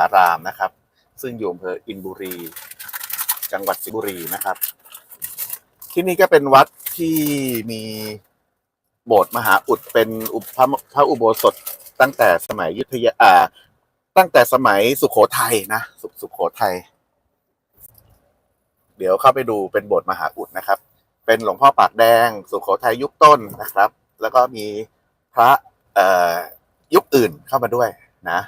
ารามนะครับ ซึ่งอยู่อำเภออินบุรี จังหวัดสิงห์บุรีนะครับ ที่นี่ก็เป็นวัดที่มีโบสถ์มหาอุดเป็นอุพระพระอุโบสถตั้งแต่สมัยยุทธยาอ่าตั้งแต่สมัยสุขโขทัยนะสสุขโขทัยเดี๋ยวเข้าไปดูเป็นโบสถ์มหาอุดนะครับ เป็นหลวงพ่อปากแดง สุขโขทัยยุคต้นนะครับ แล้วก็มีพระยุคอื่นเข้ามาด้วยนะ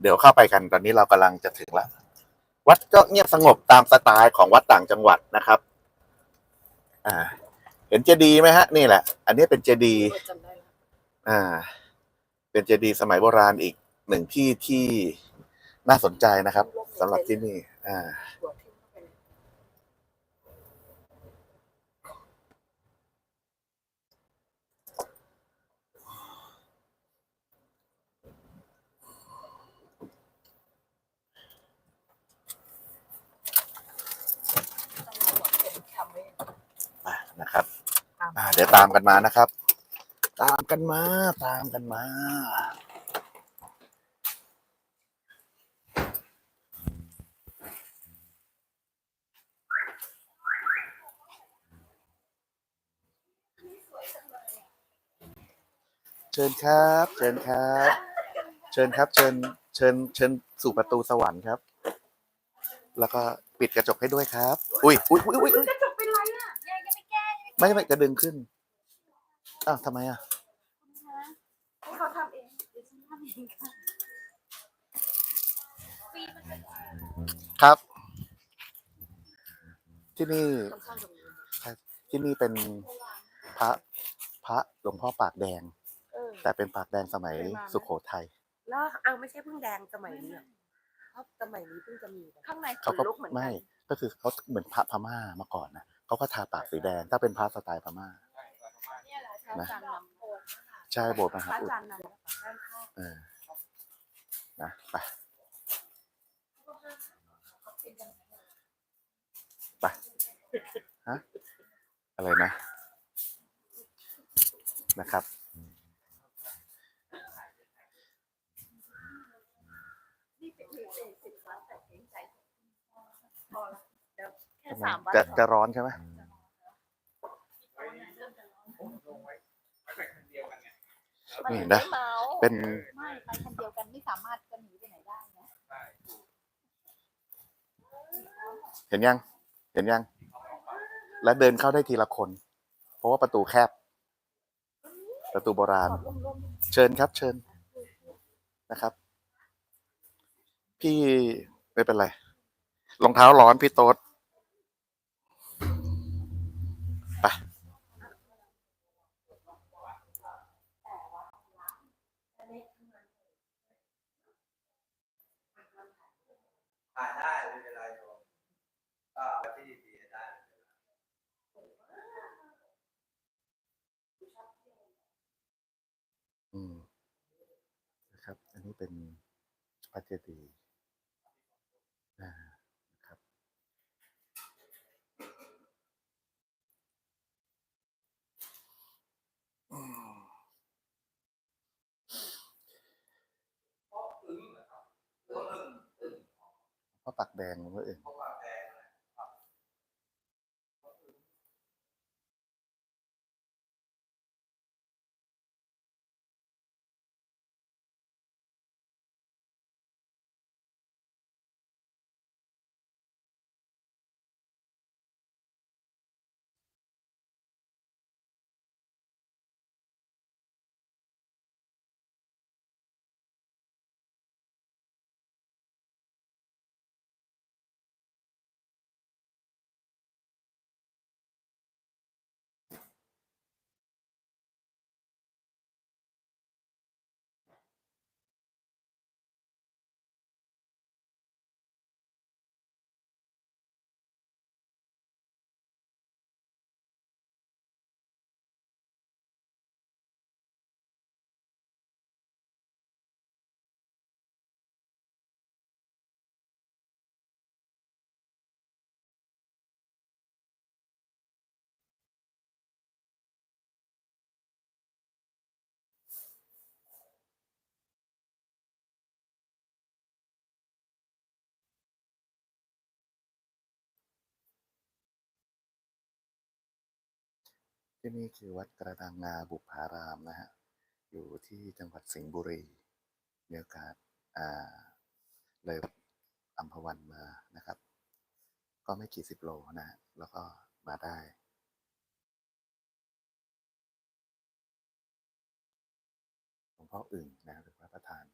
เดี๋ยวเข้าไปกันตอนนี้เรากำลังจะถึงละวัดก็เงียบสงบตามสไตล์ของวัดต่างจังหวัดนะครับ อ่า เห็นเจดีย์ไหมฮะ นี่แหละ อันนี้เป็นเจดีย์จำได้แล้วอ่า เป็นเจดีย์สมัยโบราณอีกหนึ่งที่ที่น่าสนใจนะครับสำหรับที่นี่ อ่านะครับ ตามอ่าเดี๋ยวตามกันมานะครับ ตามกันมา ตามกันมา เชิญครับ เชิญครับ เชิญครับ เชิญ เชิญ เชิญสู่ประตูสวรรค์ครับ แล้วก็ปิดกระจกให้ด้วยครับ อุ้ยอุ้ยอุ้ยอุ้ย ไม่แก้ไม่ไม่จะดึงขึ้น อ้าวทำไมอะให้เขาทำเองเดี๋ยวฉันทำเองค่ะครับ ที่นี่ตรงข้างตรงนี้ที่นี่เป็นพระพระหลวงพ่อปากแดง เออ แต่เป็นปากแดงสมัยเคยมาไหม สุโขทัย แล้วเอาไม่ใช่เพิ่งแดงสมัยนี้เหรอเพราะสมัยนี้เพิ่งจะมีข้างในขเขานก็ลุกเหมือนกัไม่นก็คือเขาเหมือนพระพม่ามาก่อนนะ เขาก็ทาปากสีแดง ถ้าเป็นพระสไตล์พม่าเนี่ยแหละพระนะอาจารย์นำโอนใช่โบสถ์มพหาระอาอุดจารย์นำด้านข้างเออนะไปไปฮะอะไรนะ นะครับ นี่เป็นสิบวันแต่เกรงใจพอละเดี๋ยวแค่สามวัน จะจะร้อนใช่ไหมมันนี่ถึงนะไม่เมาเป็น ไม่ไปคนเดียวกันไม่สามารถจะหนีไปไหนได้นะเห็นยัง เห็นยัง แล้วเดินเข้าได้ทีละคน เพราะว่าประตูแคบ ประตูโบราณ เชิญครับ เชิญนะครับ พี่ไม่เป็นไรรองเท้าร้อนพี่โต๊ดไป ถ่ายได้ไม่เป็นไรโยมก็เอาที่ดีๆได้ อืมนะครับ อันนี้ เป็นพระเจดีย์อ่านะครับอืมพระปักแดงหรือว่อื่นเพราะว่าแพง ที่นี่คือวัดกระดังงาบุพารามนะฮะ อยู่ที่จังหวัดสิงห์บุรี มีโอกาสอ่าเลยอัมพวันมานะครับ ก็ไม่กี่สิบโลนะฮะแล้วก็มาได้หลวงพ่ออึ่งนะหรือว่าประธาน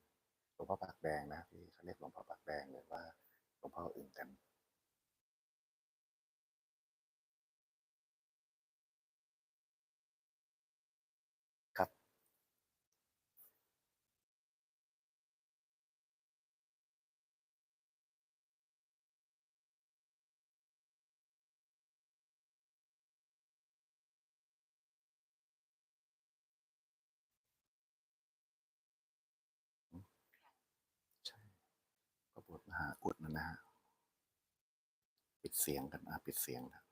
หลวงพ่อปากแดงนะที่เขาเรียกหลวงพ่อปากแดงหรือว่าหลวงพ่ออึ่งกัน ทมหาอุดนะนะฮะปิดเสียงกันอะปิดเสียงนะ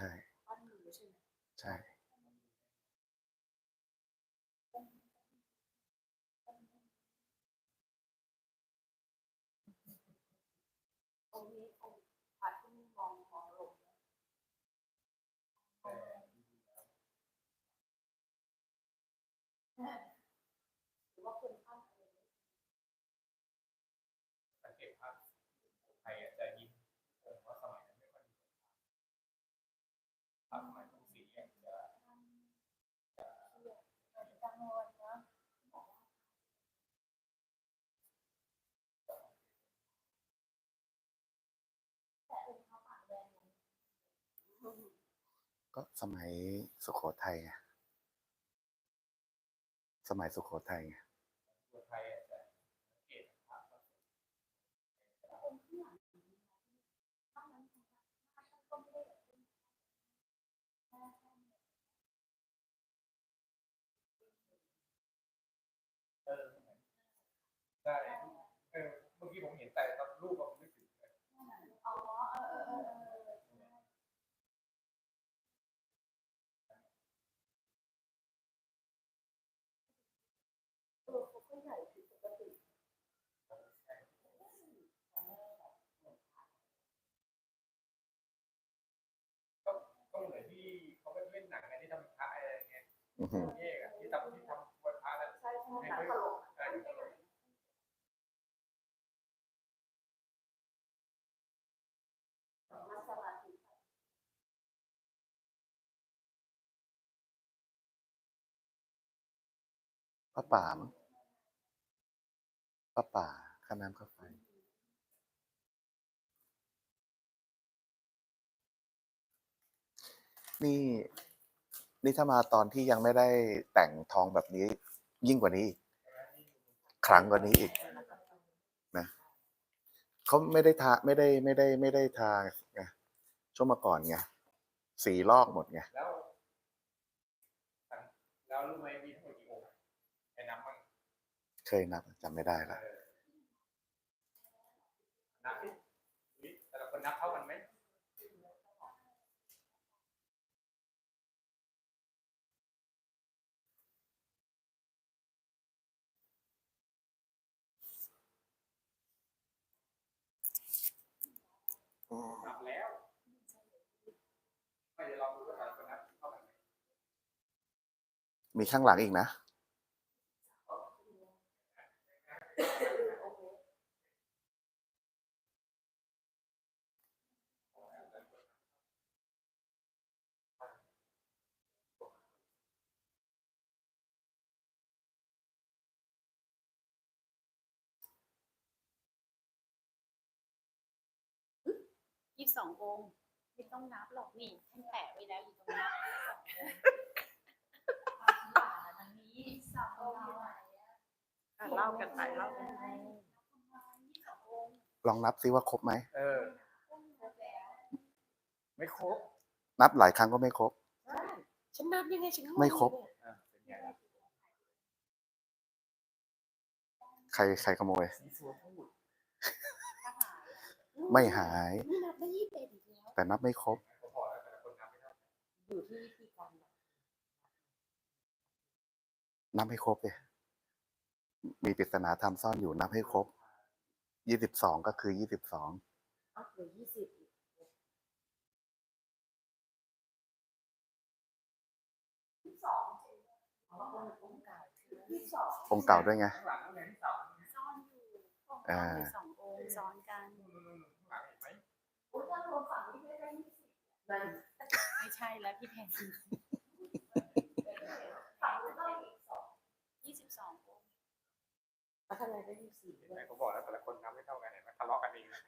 ใช่ไหมใช่ องค์นี้องค์ผัดที่มองมองลง แต่ ก็สมัยสุขโขทัยไงสมัยสุขโขทัยไงใช่เมื่อกี้ผมเห็นแต่ตอนรูปผมไม่ถึงเลย อ๋อเออเออเออเออ ตัวเขาก็ใหญ่ผิดปกติ ต้องเหมือนที่เขาไปเล่นหนังไงที่ทำพระอะไร อือหือเอกอะที่ทำที่ทำวันพระแล้วใช่ใช่หนังตลกพระป่ามพระป่าข้าน้ำข้าไฟนี่ นี่ถ้ามาตอนที่ยังไม่ได้แต่งทองแบบนี้ ยิ่งกว่านี้อีกครั้งกว่านี้อีกนะเขาไม่ได้ทาไม่ได้ไม่ได้ไม่ได้ทาไงช่วงมาก่อนไงสีลอกหมดไงแล้วแล้วรู้ไหมมีทั้งหมดกี่องค์ไอ้น้ำมันเคยนับจำไม่ได้ละเออนับดิอุ๊ยแต่ละคนนับเท่ากันไหม นับแล้ว ไม่เดี๋ยวลองดูว่าแต่ละคนนับเท่ากันไหมมีข้างหลังอีกนะ ยี่สิบสององค์ไม่ต้องนับหรอกนี่ท่านแปะไว้แล้วอยู่ตรงนี้สององค์นี้สององค์อะเล่ากันไปเล่ากันไปลองนับซิว่าครบไหม เออ ไม่ครบ นับหลายครั้งก็ไม่ครบ ฉันนับยังไงฉันก็ไม่ครบอ่าเป็นไงล่ะใครใครขโมยสีสัวพูด ไม่หาย นี่นับได้ยี่สิบเอ็ดอีกแล้วแต่นับไม่ครบเขาพอแล้วแต่ละคนนับไม่เท่ากันอยู่ที่วิธีการนับนับให้ครบเลยมีปริศนาธรรมซ่อนอยู่นับให้ครบ ยี่สิบสองก็คือยี่สิบสอง อ๋อเหลือยี่สิบอีกยี่สิบสองอ๋อองค์เก่ายี่สิบสององค์เก่าด้วยไงข้างหลังนั่นไงที่สามซ่อนอยู่องค์อ่าสององค์ซ้อนกันนู่น ไม่ใช่แล้วพี่แพนฝั่งนี้ต้องอีกสองยี่สิบสององค์แล้วทำไมได้ยี่สิบสี่เห็นด้ไหวมยเขาบอกแล้วแต่ละคนนับไม่เท่ากันเห็นไหมทะเลาะกันเองนะ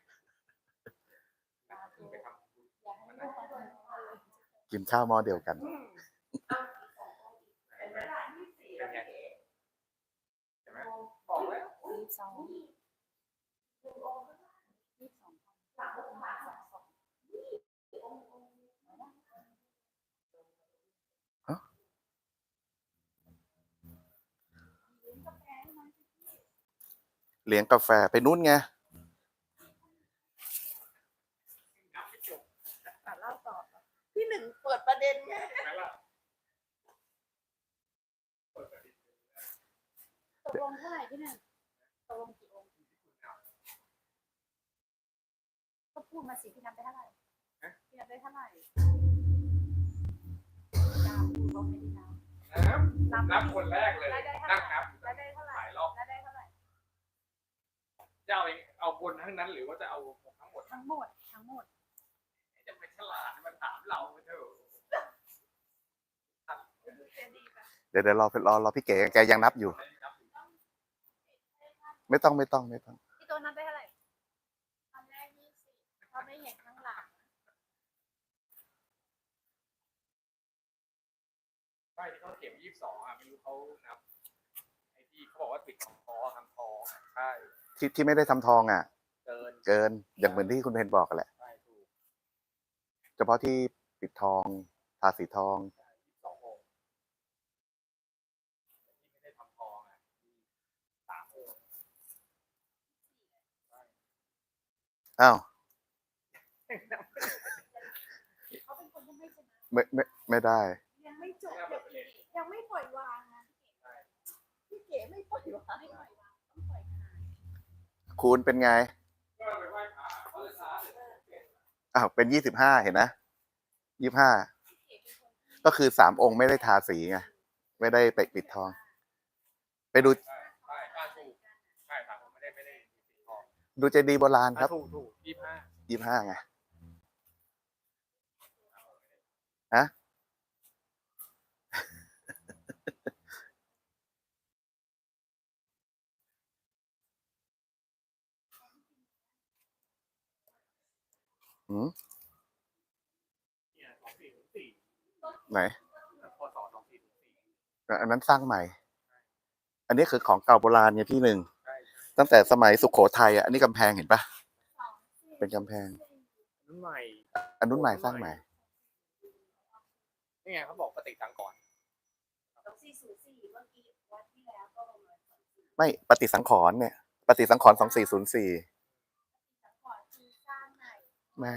นับขึ้นไปทำบุญอยากให้ลูกมาดูเลยกินข้าวหม้อเดียวกัน เป็นไหมล่ะยี่สิบสี่แล้วพี่เอ๋เห็นไหมบอกแล้วยี่สิบสองนี่หนึ่งองค์ก็ได้ยี่สิบสองสามองค์มาสองสองนี่องค์องค์นะ เลี้ยงกาแฟไปนู้นไงนับไม่จบอะเล่าต่อพี่หนึ่งเปิดประเด็นไงเห็นไหมล่ะเปิดประเด็นตกลงเท่าไหร่พี่หนึ่งตกลงกี่องค์ก็พูดมาสิพี่นับได้เท่าไหร่พี่นับได้เท่าไหร่ดาวพูดว่าไม่ได้นับนับนับนับคนแรกเลยได้ได้เท่านั่งไหร่นับ คนทั้งนั้นหรือว่าจะเอาทั้งหมดทั้งหมดทั้งหมดจะไปฉลาดมันถามเราเถอะเดี๋ยวเดี๋ยวรอรอรอพี่เก๋แกยังนับอยู่ ไม่ต้องไม่ต้องไม่ต้องพี่ตัวนับได้เท่าไหร่คำแรกยี่สิบเขาไม่เห็นข้างหลังไม่เขาเข็มยี่สิบสองอะไม่รู้เขานั บอกว่าปิดทองทำทองอะใช่ที่ที่ไม่ได้ทำทองอะ เกินเกินอย่างเหมือนที่คุณเพนบอกกันแหละ ใช่ถูกเฉพาะที่ปิดทองทาสีทองยี่สิบสององค์ที่ไม่ได้ทำทองอะสามองค์อ้าวเขาเป็นคนที่ไม่ชนะไม่ไม่ไม่ได้ คูณเป็นไงก็ไปไหว้พระเขาจะช้าเลยอ้าวเป็นยี่สิบห้าเห็นนะยี่ห้าก็คือสามองค์ไม่ได้ทาสีไงไม่ได้ไปปิดทอง ไปดูใช่ใช่ใช่ถูกใช่สามองค์ไม่ได้ไม่ได้ปิดทองดูเจดีย์โบราณครับถูกถูกยี่สิบห้ายี่ห้าไงฮะ หืมเนี่ยสองสี่ศูนย์สี่ไหนพศสองสี่ศูนย์สี่อันนั้นสร้างใหม่ อันนี้คือของเก่าโบราณไงพี่หนึ่งใช่ตั้งแต่สมัยสุขโขทัยอะ อันนี้กำแพงเห็นปะเป็นกำแพงรุ่นใหม่อันนู้นใหม่สร้างใหม่ นี่ไงเขาบอกปฏิสังก่อนสองสี่ศูนย์สี่เมื่อกี้วันที่แล้วก็ประมาณสองสี่ไม่ปฏิสังขรณ์เนี่ย ปฏิสังขรณ์สองสี่ศูนย์สี่ ก่อนคือสร้าง ใหม่ไม่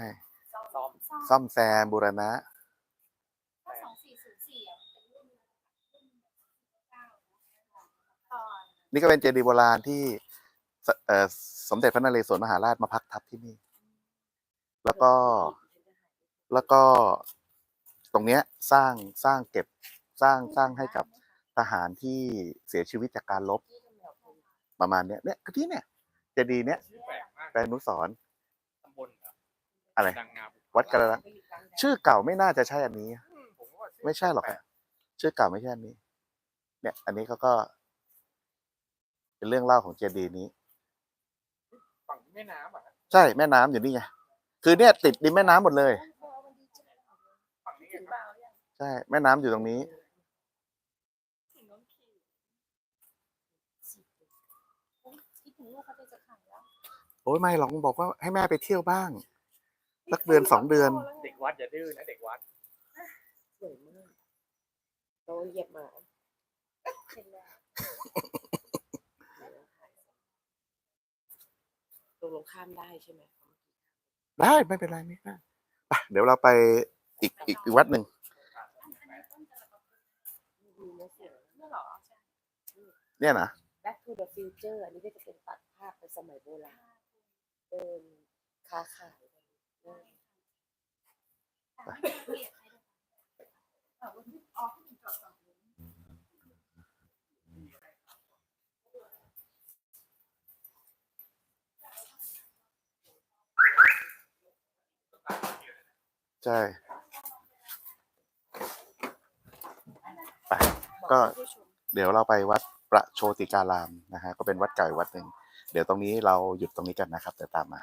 ซ่อมซ่อมซ่อมซ่อมแซมบูรณะถ้าสองสี่ศูนย์สี่อะมันเป็นรุ่นรุ่นเก้าตอนนี่ก็เป็นเจดีย์โบราณที่สเอ่อสมเด็จพระนเรศวรมหาราชมาพักทับที่นี่ แล้วก็แล้วก็ตรงเนี้ยสร้างสร้างเก็บสร้างสร้างให้กับทหารที่เสียชีวิตจากการรบประมาณเนี้ยเนี่ยคือที่เนี่ยเจดีย์เนี้ยชื่อแปลกมากเป็นอนุสรณ์ ตำบลเหรอ อะไร ดังงามวัดกระลังชื่อเก่าไม่น่าจะใช่อันนี้อืมผมว่าชื่ไม่ใช่หรอกอะชื่อเก่าไม่ใช่อันนี้ เนี่ย อันนี้เขาก็ เป็นเรื่องเล่าของเจดีย์นี้ ฝั่งแม่น้ำอะใช่แม่น้ำอยู่นี่ไงคือเนี่ย ติดริมแม่น้ำหมดเลย ฝั่งนี้ถึงไงเปล่ายังใช่แม่น้ำอยู่ตรงนี้ ถึงน้องขี่คิดถึงลูกเขาจะจะขังแล้ว โอ้ยไม่หรอกบอกว่าให้แม่ไปเที่ยวบ้าง สักเดือนสองเดือน เด็กวัดอย่าดื้อนะเด็กวัดสวยมากเราเหยียบหมาเห็นแล้วตกลงข้ามได้ใช่ไหมได้ไม่เป็นไรไม่เป็นไรไปเดี๋ยวเราไปอีกอีกอีกวัดหนึ่งมีเนื้อเสียงนี่เหรอเนี่ยนะ Back to the Future อันนี้ก็จะเป็นตัดภาพไปสมัยโบราณเดินค้าขาย ใช่ ไป ก็เดี๋ยวเราไปวัดประโชติการามนะฮะ ก็เป็นวัดเก่าวัดหนึ่ง เดี๋ยวตรงนี้เราหยุดตรงนี้กันนะครับ เดี๋ยวตามมา